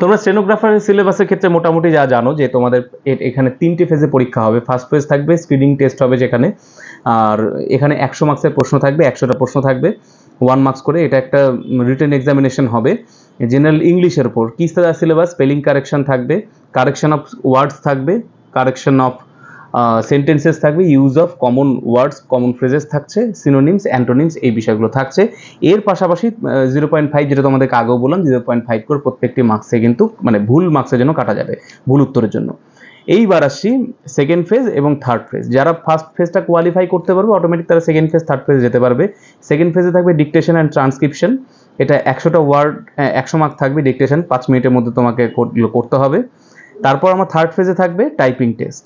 তোমরা স্টেনোগ্রাফারের সিলেবাসের ক্ষেত্রে মোটামুটি যা জানো যে তোমাদের এখানে তিনটি ফেজে পরীক্ষা হবে। ফার্স্ট ফেজ থাকবে স্ক্রিনিং টেস্ট হবে যেখানে। আর এখানে একশো মার্কসের প্রশ্ন থাকবে, একশোটা প্রশ্ন থাকবে। ওয়ান মার্কস করে এটা একটা রিটেন এক্সামিনেশন হবে। জেনারেল ইংলিশের উপর। কী সিলেবাস স্পেলিং কারেকশন থাকবে। কারেকশন অফ ওয়ার্ডস থাকবে। কারেকশন অফ সেন্টেন্সেস থাকবে use of common words common phrases থাকছে সিনোনিমস অ্যান্টোনিমস এই বিষয়গুলো থাকছে। এর পাশাপাশি জিরো পয়েন্ট ফাইভ যেটা তোমাদেরকে আগেও বললাম জিরো পয়েন্ট ফাইভ করে প্রত্যেকটি মার্কসে কিন্তু মানে ভুল মার্কসের জন্য কাটা যাবে, ভুল উত্তরের জন্য। এইবার আসছি সেকেন্ড ফেজ এবং থার্ড ফেজ যারা ফার্স্ট ফেজটা কোয়ালিফাই করতে পারবে অটোমেটিক তারা সেকেন্ড ফেজ থার্ড ফেজ যেতে পারবে। সেকেন্ড ফেজে থাকবে ডিকটেশন অ্যান্ড ট্রান্সক্রিপশন এটা একশোটা ওয়ার্ড একশো মার্ক থাকবে ডিকটেশন পাঁচ মিনিটের মধ্যে তোমাকে করতে হবে। তারপর আমার থার্ড ফেজে থাকবে typing test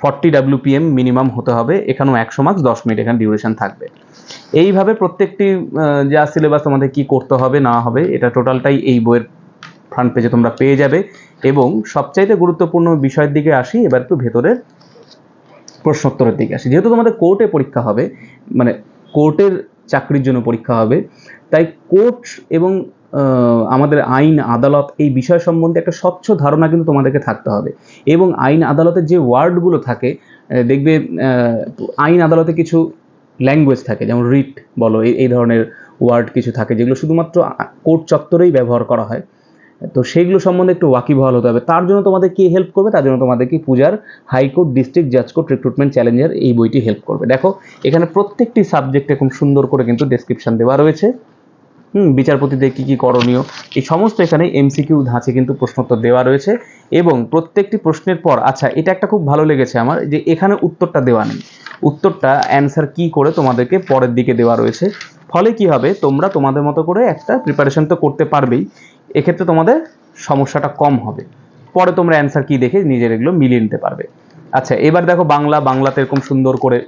forty WPM minimum হতে হবে। এখানেও একশো মার্কস দশ মিনিট এখানে ডিউরেশন থাকবে। এইভাবে প্রত্যেকটি যা সিলেবাস তোমাদের কি করতে হবে, না হবে, এটা টোটালটাই এই বইয়ের ফ্রন্ট পেজে তোমরা পেয়ে যাবে। এবং সবচাইতে গুরুত্বপূর্ণ বিষয়ের দিকে আসি, এবার একটু ভেতরের প্রশ্নোত্তরের দিকে আসি। যেহেতু তোমাদের কোর্টে পরীক্ষা হবে মানে কোর্টের চাকরির জন্য পরীক্ষা হবে। তাই কোর্ট এবং আমাদের আইন, আদালত এই বিষয় সম্বন্ধে একটা স্বচ্ছ ধারণা কিন্তু তোমাদেরকে থাকতে হবে। এবং আইন, আদালতের যে ওয়ার্ডগুলো থাকে দেখবে আইন, আদালতে কিছু ল্যাঙ্গুয়েজ থাকে, যেমন রিট বলো এই ধরনের ওয়ার্ড কিছু থাকে, যেগুলো শুধুমাত্র কোর্ট চত্বরেই ব্যবহার করা হয়। তো সেইগুলো সম্বন্ধে একটু ওয়াকিবহাল হতে হবে। তার জন্য তোমাদের কি হেল্প করবে? তার জন্য তোমাদেরকে পূজার হাইকোর্ট ডিস্ট্রিক্ট জাজ কোর্ট রিক্রুটমেন্ট চ্যালেঞ্জার এই বইটি হেল্প করবে। দেখো, এখানে প্রত্যেকটি সাবজেক্টে খুব সুন্দর করে কিন্তু ডেসক্রিপশন দেওয়া রয়েছে। হুম, বিচারপতিদের কী কী করণীয়? এই সমস্ত এখানে এমসিকিউ ধাঁচে কিন্তু প্রশ্নোত্তর দেওয়া রয়েছে এবং প্রত্যেকটি প্রশ্নের পর আচ্ছা এটা একটা খুব ভালো লেগেছে আমার যে এখানে উত্তরটা দেওয়া নেই। উত্তরটা অ্যান্সার কি করে তোমাদেরকে পরের দিকে দেওয়া রয়েছে। ফলে কি হবে? তোমরা তোমাদের মতো করে একটা প্রিপারেশন তো করতে পারবেই। এক্ষেত্রে তোমাদের সমস্যাটা কম হবে। পরে তোমরা অ্যান্সার কি দেখে নিজের এগুলো মিলিয়ে নিতে পারবে। আচ্ছা এবার দেখো বাংলা, বাংলাতে এরকম সুন্দর করে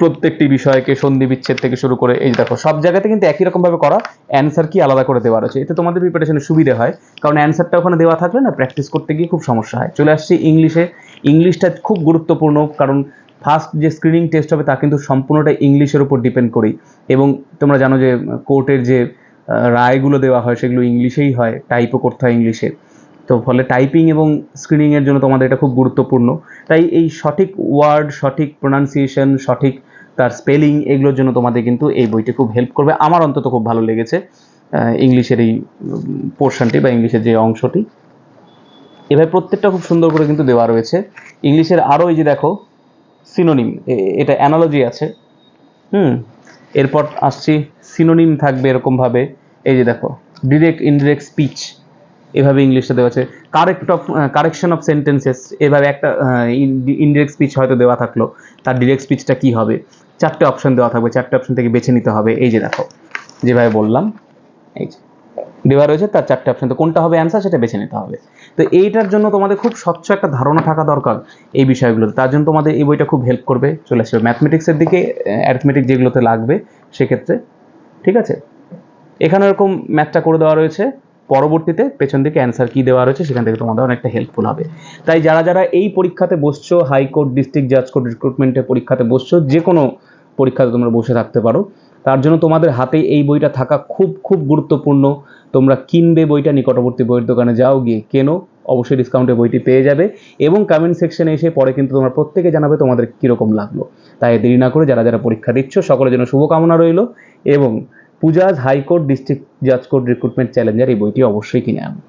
প্রত্যেকটি বিষয়কে সন্ধি বিচ্ছেদ থেকে শুরু করে এই দেখো, সব জায়গাতে কিন্তু একই রকমভাবে করা অ্যান্সার কি আলাদা করে দেওয়া রয়েছে। এতে তোমাদের প্রিপারেশনে সুবিধা হয়, কারণ অ্যান্সারটা ওখানে দেওয়া থাকলে না প্র্যাকটিস করতে গিয়ে খুব সমস্যা হয়। চলে আসছি ইংলিশে। ইংলিশটা খুব গুরুত্বপূর্ণ, কারণ ফার্স্ট যে স্ক্রিনিং টেস্ট হবে তা কিন্তু সম্পূর্ণটা ইংলিশের উপর ডিপেন্ড করেই। এবং তোমরা জানো যে কোর্টের যে রায়গুলো দেওয়া হয়, সেগুলো ইংলিশেই হয় টাইপও করতে হয় ইংলিশে। তো ফলে টাইপিং এবং স্ক্রিনিংয়ের জন্য তোমাদের এটা খুব গুরুত্বপূর্ণ। তাই এই সঠিক ওয়ার্ড সঠিক প্রোনাউন্সিয়েশন সঠিক তার স্পেলিং এগুলোর জন্য তোমাদের কিন্তু এই বইটি খুব হেল্প করবে। আমার অন্তত খুব ভালো লেগেছে ইংলিশের এই পোর্শনটি বা ইংলিশের যে অংশটি। এভাবে প্রত্যেকটা খুব সুন্দর করে কিন্তু দেওয়া রয়েছে। ইংলিশের আরও এই যে দেখো সিনোনিম এটা অ্যানালজি আছে। হুম এরপর আসছি সিনোনিম থাকবে এরকমভাবে। এই যে দেখো ডিরেক্ট ইনডিরেক্ট স্পিচ এভাবে ইংলিশটা দেওয়া আছে। Correct of correction of sentences এভাবে একটা ইনডিরেক্ট স্পিচ হয়তো দেওয়া থাকল। তার ডিরেক্ট স্পিচটা কি হবে? চারটে অপশন দেওয়া থাকবে, চারটে অপশন থেকে বেছে নিতে হবে। এই যে দেখো, যেভাবে বললাম, এই যে। দেওয়া রয়েছে, তার চারটে অপশন তো কোনটা হবে অ্যান্সার সেটা বেছে নিতে হবে। তো এইটার জন্য তোমাদের খুব স্বচ্ছ একটা ধারণা থাকা দরকার এই বিষয়গুলোতে। তার জন্য তোমাদের এই বইটা খুব হেল্প করবে, চলে আসবে। ম্যাথমেটিক্সের দিকে অ্যারিথমেটিক যেগুলোতে লাগবে, সেক্ষেত্রে। ঠিক আছে? এখানে এরকম ম্যাথটা করে দেওয়া রয়েছে। পরবর্তীতে পেছন দিকে অ্যান্সার কি দেওয়া রয়েছে, সেখান থেকে তোমাদের অনেকটা হেল্পফুল হবে। তাই যারা যারা এই পরীক্ষাতে বসছো হাইকোর্ট ডিস্ট্রিক্ট জাজ কোর্ট রিক্রুটমেন্টের পরীক্ষাতে বসছো যে কোনো পরীক্ষাতে তোমরা বসে থাকতে পারো। তার জন্য তোমাদের হাতে এই বইটা থাকা খুব খুব গুরুত্বপূর্ণ। তোমরা কিনবে বইটা, নিকটবর্তী বইয়ের দোকানে যাও, গিয়ে কেনো। অবশ্যই ডিসকাউন্টে বইটি পেয়ে যাবে এবং কমেন্ট সেকশনে এসে পরে কিন্তু তোমরা প্রত্যেকে জানাবে তোমাদের কীরকম লাগল। তাই দেরি না করে যারা যারা পরীক্ষা দিচ্ছ, সকলের জন্য শুভকামনা রইল এবং পূজাজ হাইকোর্ট ডিস্ট্রিক্ট জাজ কোর্ট রিক্রুটমেন্ট চ্যালেঞ্জার এই বইটি অবশ্যই কিনে আনো।